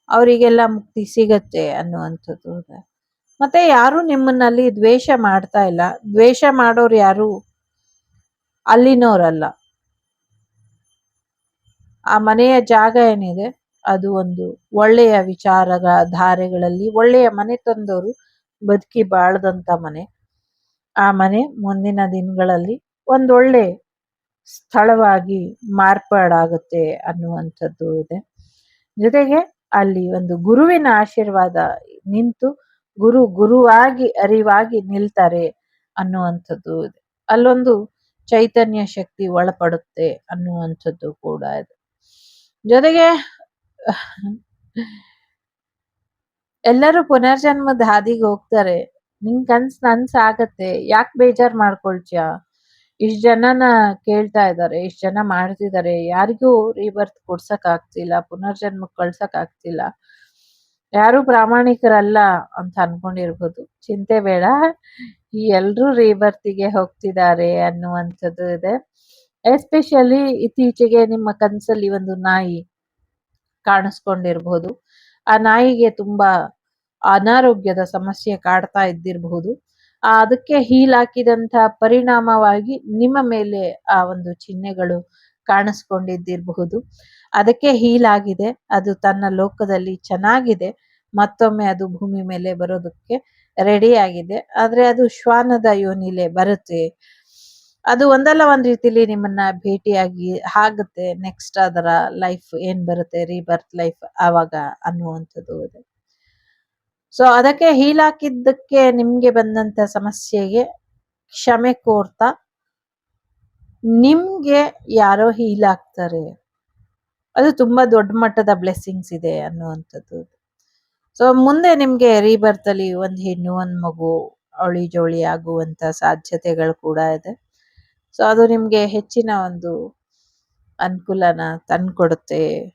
ಅವರಿಗೆಲ್ಲ ಮುಕ್ತಿ ಸಿಗತ್ತೆ ಅನ್ನುವಂಥದ್ದು. ಮತ್ತೆ ಯಾರು ನಿಮ್ಮನ್ನಲ್ಲಿ ದ್ವೇಷ ಮಾಡ್ತಾ ಇಲ್ಲ. ದ್ವೇಷ ಮಾಡೋರು ಯಾರು? ಅಲ್ಲಿನವರಲ್ಲ. ಆ ಮನೆಯ ಜಾಗ ಏನಿದೆ? ಅದು ಒಂದು ಒಳ್ಳೆಯ ವಿಚಾರಗಳ ಧಾರೆಗಳಲ್ಲಿ ಒಳ್ಳೆಯ ಮನೆ ತಂದವರು ಬದುಕಿ ಬಾಳದಂತ ಮನೆ. ಆ ಮನೆ ಮುಂದಿನ ದಿನಗಳಲ್ಲಿ ಒಂದೊಳ್ಳೆ ಸ್ಥಳವಾಗಿ ಮಾರ್ಪಾಡಾಗುತ್ತೆ ಅನ್ನುವಂಥದ್ದು ಇದೆ. ಜೊತೆಗೆ ಅಲ್ಲಿ ಒಂದು ಗುರುವಿನ ಆಶೀರ್ವಾದ ನಿಂತು ಗುರು ಗುರುವಾಗಿ, ಅರಿವಾಗಿ ನಿಲ್ತಾರೆ ಅನ್ನುವಂಥದ್ದು ಇದೆ. ಅಲ್ಲೊಂದು ಚೈತನ್ಯ ಶಕ್ತಿ ಒಳಪಡುತ್ತೆ ಅನ್ನುವಂಥದ್ದು ಕೂಡ ಇದೆ. ಜೊತೆಗೆ, ಎಲ್ಲರೂ ಪುನರ್ಜನ್ಮದ ಹಾದಿಗೆ ಹೋಗ್ತಾರೆ. ನಿನ್ ಕನ್ಸ್ ನನ್ಸ್ ಆಗತ್ತೆ. ಯಾಕೆ ಬೇಜಾರ್ ಮಾಡ್ಕೊಳ್ತೀಯ? ಇಷ್ಟ್ ಜನನ ಕೇಳ್ತಾ ಇದ್ದಾರೆ ಇಷ್ಟ್ ಜನ ಮಾಡ್ತಿದ್ದಾರೆ ಯಾರಿಗೂ ರೀಬರ್ತ್ ಕೊಡ್ಸಕ್ ಆಗ್ತಿಲ್ಲ ಪುನರ್ಜನ್ಮಕ್ ಕಳ್ಸಕ್ ಆಗ್ತಿಲ್ಲ. ಯಾರು ಪ್ರಾಮಾಣಿಕರಲ್ಲ ಅಂತ ಅನ್ಕೊಂಡಿರ್ಬೋದು. ಚಿಂತೆ ಬೇಡ. ಈ ಎಲ್ರೂ ರೀಬರ್ತಿಗೆ ಹೋಗ್ತಿದ್ದಾರೆ ಅನ್ನುವಂಥದ್ದು ಇದೆ. ಎಸ್ಪೆಷಲಿ ಇತ್ತೀಚೆಗೆ ನಿಮ್ಮ ಕನ್ಸಲ್ಲಿ ಒಂದು ನಾಯಿ ಕಾಣಿಸ್ಕೊಂಡಿರ್ಬಹುದು ಆ ನಾಯಿಗೆ ತುಂಬಾ ಅನಾರೋಗ್ಯದ ಸಮಸ್ಯೆ ಕಾಡ್ತಾ ಇದ್ದಿರಬಹುದು ಅದಕ್ಕೆ ಹೀಲ್ ಹಾಕಿದಂತ ಪರಿಣಾಮವಾಗಿ ನಿಮ್ಮ ಮೇಲೆ ಆ ಒಂದು ಚಿಹ್ನೆಗಳು ಕಾಣಿಸ್ಕೊಂಡಿದ್ದಿರಬಹುದು. ಅದಕ್ಕೆ ಹೀಲ್ ಆಗಿದೆ ಅದು ತನ್ನ ಲೋಕದಲ್ಲಿ ಚೆನ್ನಾಗಿದೆ. ಮತ್ತೊಮ್ಮೆ ಅದು ಭೂಮಿ ಮೇಲೆ ಬರೋದಕ್ಕೆ ರೆಡಿ ಆಗಿದೆ. ಆದ್ರೆ ಅದು ಶ್ವಾನದ ಯೋನಿಲೆ ಬರುತ್ತೆ. ಅದು ಒಂದಲ್ಲ ಒಂದ್ ರೀತಿಲಿ ನಿಮ್ಮನ್ನ ಭೇಟಿಯಾಗಿ ಆಗುತ್ತೆ ನೆಕ್ಸ್ಟ್ ಅದರ ಲೈಫ್ ಏನ್ ಬರುತ್ತೆ? ರೀಬರ್ತ್ ಲೈಫ್ ಆವಾಗ ಅನ್ನುವಂಥದ್ದು ಇದೆ. ಸೊ ಅದಕ್ಕೆ ಹೀಲ್ ಹಾಕಿದ್ದಕ್ಕೆ ನಿಮ್ಗೆ ಬಂದಂತ ಸಮಸ್ಯೆಗೆ ಕ್ಷಮೆ ಕೋರ್ತಾ ನಿಮ್ಗೆ ಯಾರೋ ಹೀಲ್ ಆಗ್ತಾರೆ. ಅದು ತುಂಬಾ ದೊಡ್ಡ ಮಟ್ಟದ ಬ್ಲೆಸ್ಸಿಂಗ್ಸ್ ಇದೆ ಅನ್ನುವಂಥದ್ದು. ಸೊ ಮುಂದೆ ನಿಮಗೆ ರೀಬರ್ತ್ ಅಲ್ಲಿ ಒಂದ್ ಹೆಣ್ಣು, ಒಂದು ಮಗು ಅವಳಿ ಜೋಳಿ ಆಗುವಂತ ಸಾಧ್ಯತೆಗಳು ಕೂಡ ಇದೆ. ಸೊ ಅದು ನಿಮಗೆ ಹೆಚ್ಚಿನ ಒಂದು ಅನುಕೂಲನ ತಂದ್ಕೊಡುತ್ತೆ.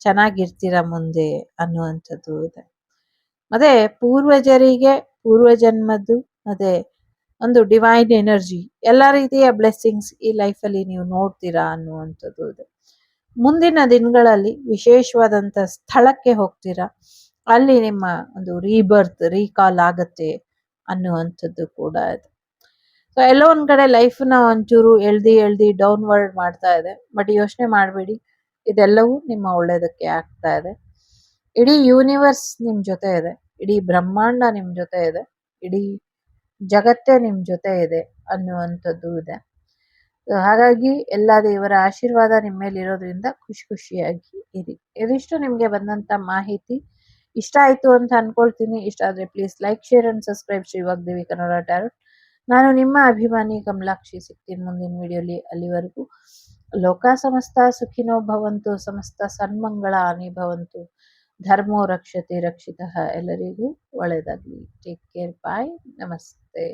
ಚೆನ್ನಾಗಿರ್ತೀರ ಮುಂದೆ ಅನ್ನುವಂಥದ್ದು ಇದೆ. ಅದೇ ಪೂರ್ವಜರಿಗೆ ಪೂರ್ವಜನ್ಮದ್ದು, ಮತ್ತೆ ಒಂದು ಡಿವೈನ್ ಎನರ್ಜಿ ಎಲ್ಲ ರೀತಿಯ ಬ್ಲೆಸ್ಸಿಂಗ್ಸ್ ಈ ಲೈಫಲ್ಲಿ ನೀವು ನೋಡ್ತೀರಾ ಅನ್ನುವಂಥದ್ದು ಇದೆ. ಮುಂದಿನ ದಿನಗಳಲ್ಲಿ ವಿಶೇಷವಾದಂತ ಸ್ಥಳಕ್ಕೆ ಹೋಗ್ತೀರಾ? ಅಲ್ಲಿ ನಿಮ್ಮ ಒಂದು ರೀಬರ್ತ್ ರೀಕಾಲ್ ಆಗತ್ತೆ ಅನ್ನುವಂಥದ್ದು ಕೂಡ ಇದೆ. ಸೊ ಎಲ್ಲೋ ಒಂದ್ ಕಡೆ ಲೈಫ್ನ ಒಂಚೂರು ಎಳ್ದಿ ಎಳ್ದಿ ಡೌನ್ ವರ್ಡ್ ಮಾಡ್ತಾ ಇದೆ. ಬಟ್ ಯೋಚನೆ ಮಾಡಬೇಡಿ, ಇದೆಲ್ಲವೂ ನಿಮ್ಮ ಒಳ್ಳೇದಕ್ಕೆ ಆಗ್ತಾ ಇದೆ. ಇಡೀ ಯೂನಿವರ್ಸ್ ನಿಮ್ ಜೊತೆ ಇದೆ. ಇಡೀ ಬ್ರಹ್ಮಾಂಡ ನಿಮ್ ಜೊತೆ ಇದೆ. ಇಡೀ ಜಗತ್ತೇ ನಿಮ್ಮ ಜೊತೆ ಇದೆ ಅನ್ನುವಂಥದ್ದು ಇದೆ. ಹಾಗಾಗಿ ಎಲ್ಲ ದೇವರ ಆಶೀರ್ವಾದ ನಿಮ್ಮ ಮೇಲೆ ಇರೋದ್ರಿಂದ ಖುಷಿ ಖುಷಿಯಾಗಿ ಇರಿ. ಇದಿಷ್ಟು ನಿಮಗೆ ಬಂದಂತ ಮಾಹಿತಿ. ಇಷ್ಟ ಆಯ್ತು ಅಂತ ಅನ್ಕೊಳ್ತೀನಿ. ಇಷ್ಟ ಆದ್ರೆ please like share and subscribe Shri Vagdevi Kannada tarot ನಾನು ನಿಮ್ಮ ಅಭಿಮಾನಿ ಕಮಲಾಕ್ಷಿ ಸಿಗ್ತೀನಿ ಮುಂದಿನ ವಿಡಿಯೋಲಿ ಅಲ್ಲಿವರೆಗೂ. ಲೋಕ ಸಮಸ್ತ ಸುಖಿನೋ ಭವಂತು, ಸಮಸ್ತ ಸನ್ಮಂಗಳ ಭವಂತು. ಧರ್ಮೋ ರಕ್ಷತೆ ರಕ್ಷಿತ ಎಲ್ಲರಿಗೂ ಒಳ್ಳೆಯದಾಗಲಿ. ಟೇಕ್ ಕೇರ್ ಬಾಯ್ ನಮಸ್ತೆ.